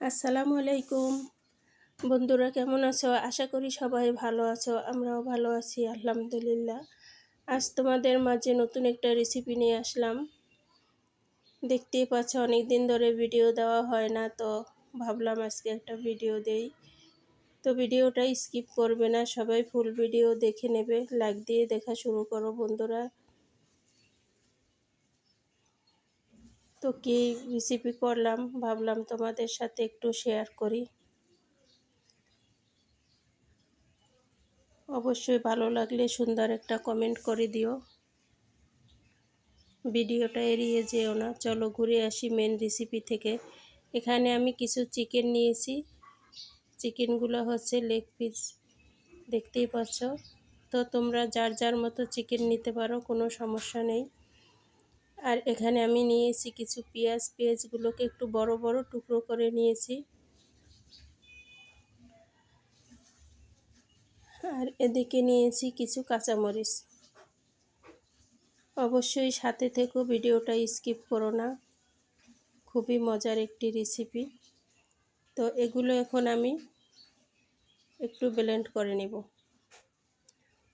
আসসালামু আলাইকুম। বন্ধুরা কেমন আছো? আশা করি সবাই ভালো আছো, আমরাও ভালো আছি, আলহামদুলিল্লাহ। আজ তোমাদের মাঝে নতুন একটা রেসিপি নিয়ে আসলাম। দেখতেই পাচ্ছ অনেক দিন ধরে ভিডিও দেওয়া হয় না, তো ভাবলাম আজকে একটা ভিডিও দেই। তো ভিডিওটা স্কিপ করবে না, সবাই ফুল ভিডিও দেখে নেবে লাইক দিয়ে দেখা শুরু করো বন্ধুরা। তো কী রেসিপি করলাম? ভাবলাম তোমাদের সাথে একটু শেয়ার করি। অবশ্যই ভালো লাগলে সুন্দর একটা কমেন্ট করে দিও। ভিডিওটা এড়িয়ে যেও না। চলো ঘুরে আসি মেন রেসিপি থেকে। এখানে আমি কিছু চিকেন নিয়েছি। চিকেনগুলো হচ্ছে লেগ পিস দেখতেই পাচ্ছ? তো তোমরা যার যার মতো চিকেন নিতে পারো, কোনো সমস্যা নেই। আর এখানে আমি নিয়েছি কিছু পেঁয়াজ, পেঁয়াজগুলোকে একটু বড় বড় টুকরো করে নিয়েছি। আর এদিকে নিয়েছি কিছু কাঁচামরিচ। অবশ্যই সাথে থেকেও ভিডিওটা স্কিপ করো না। খুবই মজার একটি রেসিপি। তো এগুলো এখন আমি একটু ব্লেন্ড করে নেব।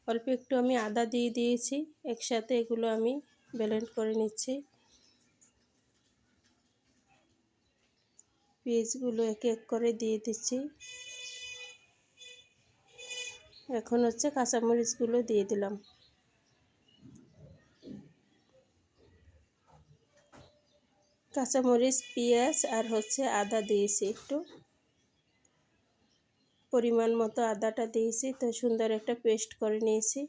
অল্প একটু আমি আদা দিয়ে দিয়েছি, একসাথে এগুলো আমি ব্লেন্ড করে নিচ্ছি। পিসগুলো এক এক করে দিয়ে দিচ্ছি। এখন হচ্ছে কাঁচামরিচগুলো দিয়ে দিলাম। কাঁচামরিচ, পেঁয়াজ আর হচ্ছে আদা দিয়েছি একটু। পরিমাণ মতো আদাটা দিয়েছি, তো সুন্দর একটা পেস্ট করে নিয়েছি।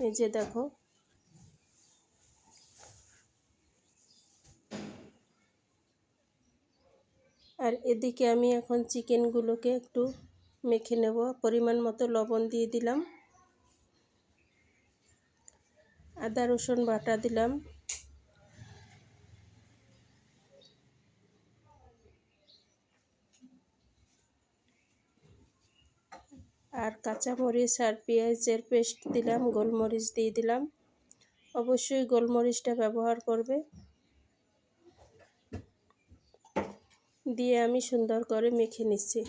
এই যে দেখো। আর এদিকে আমি এখন চিকেনগুলোকে একটু মেখে নেব। পরিমাণ মতো লবণ দিয়ে দিলাম। আদা রসুন বাটা দিলাম। আর কাঁচামরিচ আর পেঁয়াজের পেস্ট দিলাম, গোলমরিচ দিয়ে দিলাম। অবশ্যই গোলমরিচটা ব্যবহার করবে। দিয়ে আমি সুন্দর করে মেখে নিচ্ছি।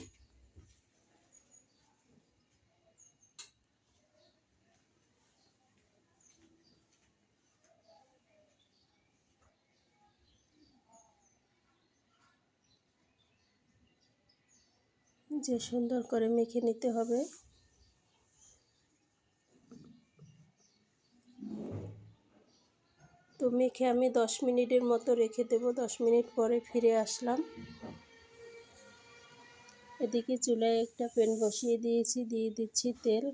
যে সুন্দর করে মেখে নিতে হবে। তো মেখে আমি দশ মিনিটের মতো রেখে দেব। দশ মিনিট পরে ফিরে আসলাম। এদিকে চুলায় একটা প্যান বসিয়ে দিয়েছি, দিয়ে দিচ্ছি তেল।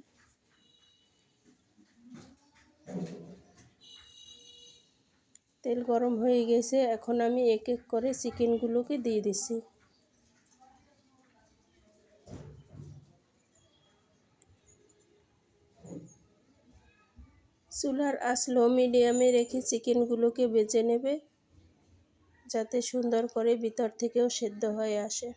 তেল গরম হয়ে গেছে, এখন আমি এক এক করে চিকেনগুলোকে দিয়ে দিচ্ছি। চুলার আঁচ লো মিডিয়ামে রেখে চিকেনগুলোকে বেজে নেবে, যাতে সুন্দর করে ভিতর থেকেও সেদ্ধ হয়ে আসে।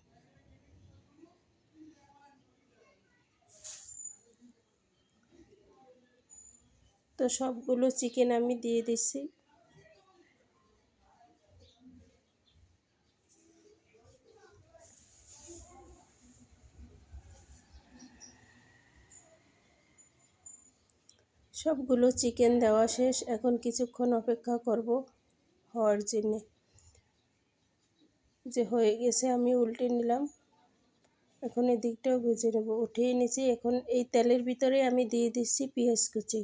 তো সবগুলো চিকেন আমি দিয়ে দিচ্ছি। সবগুলো চিকেন দেওয়া শেষ। এখন কিছুক্ষণ অপেক্ষা করব হওয়ার জন্যে। যে হয়ে গেছে আমি উল্টে নিলাম। এখন এদিকটাও ভেজে নেব। উঠিয়ে নিয়েছি এখন এই তেলের ভিতরে আমি দিয়ে দিচ্ছি পেঁয়াজ কুচি।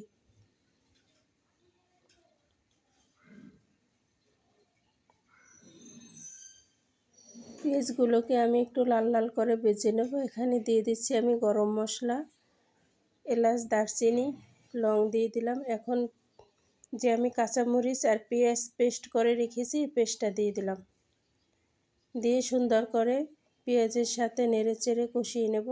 পেঁয়াজগুলোকে আমি একটু লাল লাল করে বেজে নেব। এখানে দিয়ে দিচ্ছি আমি গরম মশলা, এলাচ, দারচিনি। লং দিয়ে দিলাম। এখন যে আমি কাঁচামরিচ আর পেঁয়াজ পেস্ট করে রেখেছি, পেস্টটা দিয়ে দিলাম। দিয়ে সুন্দর করে পেঁয়াজের সাথে নেড়ে চেড়ে কষিয়ে নেব।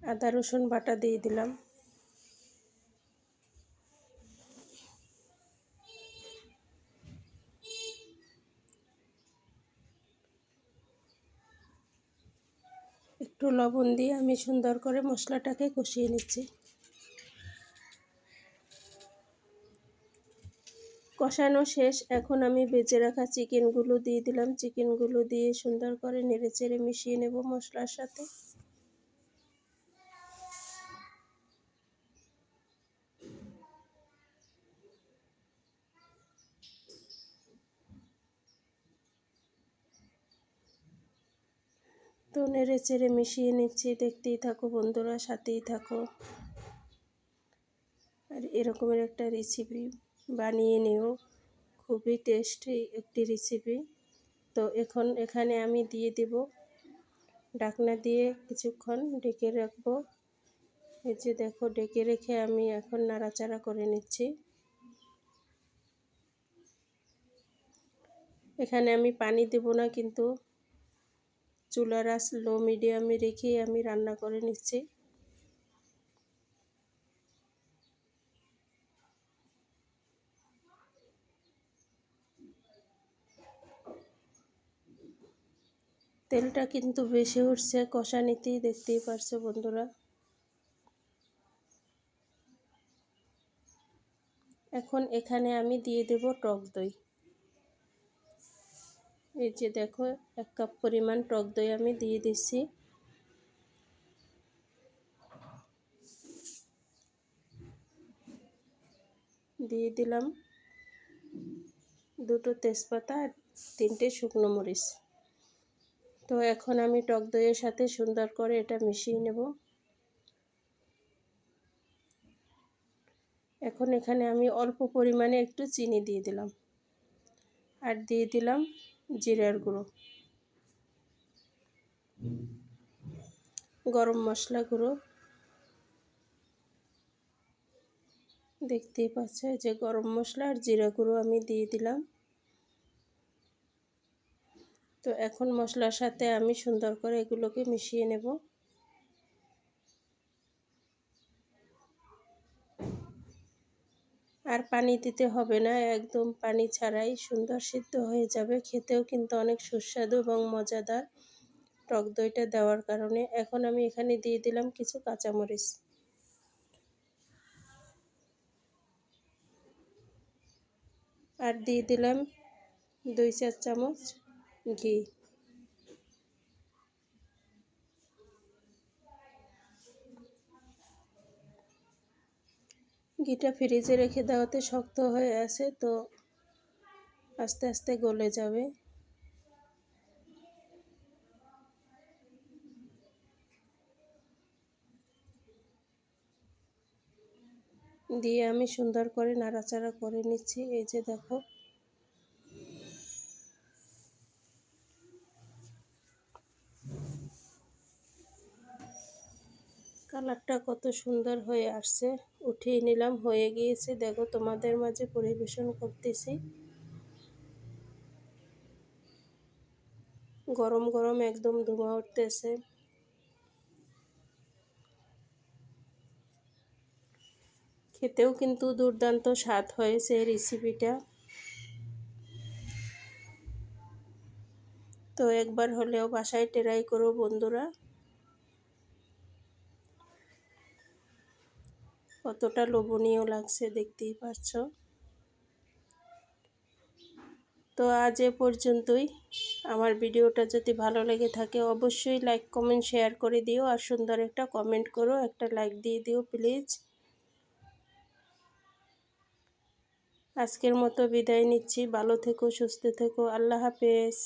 আদা রসুন বাটা দিয়ে দিলাম। একটু লবণ দিয়ে আমি সুন্দর করে মশলাটাকে কষিয়ে নিচ্ছি। কষানো শেষ, এখন আমি বেজে রাখা চিকেনগুলো দিয়ে দিলাম। চিকেনগুলো দিয়ে সুন্দর করে নেড়ে চেড়ে মিশিয়ে নেব মশলার সাথে। তো নেড়ে চেড়ে মিশিয়ে নিচ্ছি, দেখতেই থাকো বন্ধুরা, সাথেই থাকো। আর এরকমের একটা রেসিপি বানিয়ে নিও, খুবই টেস্টি একটি রেসিপি তো এখন এখানে আমি দিয়ে দেব ডাকনা দিয়ে কিছুক্ষণ ডেকে রাখব। এই যে দেখো ডেকে রেখে আমি এখন নাড়াচাড়া করে নিচ্ছি। এখানে আমি পানি দেব না কিন্তু চুলার আস লো মিডিয়ামে রেখেই আমি রান্না করে নিচ্ছি। তেলটা কিন্তু বেশি উঠছে, কষা নিতেই দেখতেই পারছ বন্ধুরা। এখন এখানে আমি দিয়ে দেব টক দই। এই যে দেখো, এক কাপ পরিমাণ টক দই আমি দিয়ে দিচ্ছি দিয়ে দিলাম দুটো তেজপাতা আর তিনটে শুকনো মরিচ। তো এখন আমি টক দইয়ের সাথে সুন্দর করে এটা মিশিয়ে নেব। এখন এখানে আমি অল্প পরিমাণে একটু চিনি দিয়ে দিলাম। আর দিয়ে দিলাম জিরার গুঁড়ো। গরম মশলা গুঁড়ো। দেখতেই পাচ্ছে যে গরম মশলা আর জিরা গুঁড়ো আমি দিয়ে দিলাম। তো এখন মশলার সাথে আমি সুন্দর করে এগুলোকে মিশিয়ে নেব। আর পানি দিতে হবে না। একদম পানি ছাড়াই সুন্দর সিদ্ধ হয়ে যাবে। খেতেও কিন্তু অনেক সুস্বাদু এবং মজাদার টক দইটা দেওয়ার কারণে। এখন আমি এখানে দিয়ে দিলাম কিছু কাঁচামরিচ। আর দিয়ে দিলাম দুই চার চামচ ঘি। ঘিটা ফ্রিজে রেখে দেওয়াতে শক্ত হয়ে আছে, তো আস্তে আস্তে গলে যাবে। দিয়ে আমি সুন্দর করে নাড়াচাড়া করে নিচ্ছি। এই যে দেখো কালারটা কত সুন্দর হয়ে আসছে। উঠিয়ে নিলাম, হয়ে গিয়েছে। দেখো, তোমাদের মাঝে পরিবেশন করতেছি। গরম গরম একদম ধোঁয়া উঠতেছে। খেতেও কিন্তু দুর্দান্ত স্বাদ হয়েছে এই রেসিপিটা তো একবার হলেও বাসায় ট্রাই করো বন্ধুরা। কতটা লোভনীয় লাগছে দেখতেই পাচ্ছ তো আজ এ পর্যন্তই। আমার ভিডিওটা যদি ভালো লেগে থাকে অবশ্যই লাইক কমেন্ট শেয়ার করে দিও। আর সুন্দর একটা কমেন্ট করো, একটা লাইক দিয়ে দিও প্লিজ আজকের মতো বিদায় নিচ্ছি। ভালো থেকো, সুস্থ থেকো। আল্লাহ হাফেজ।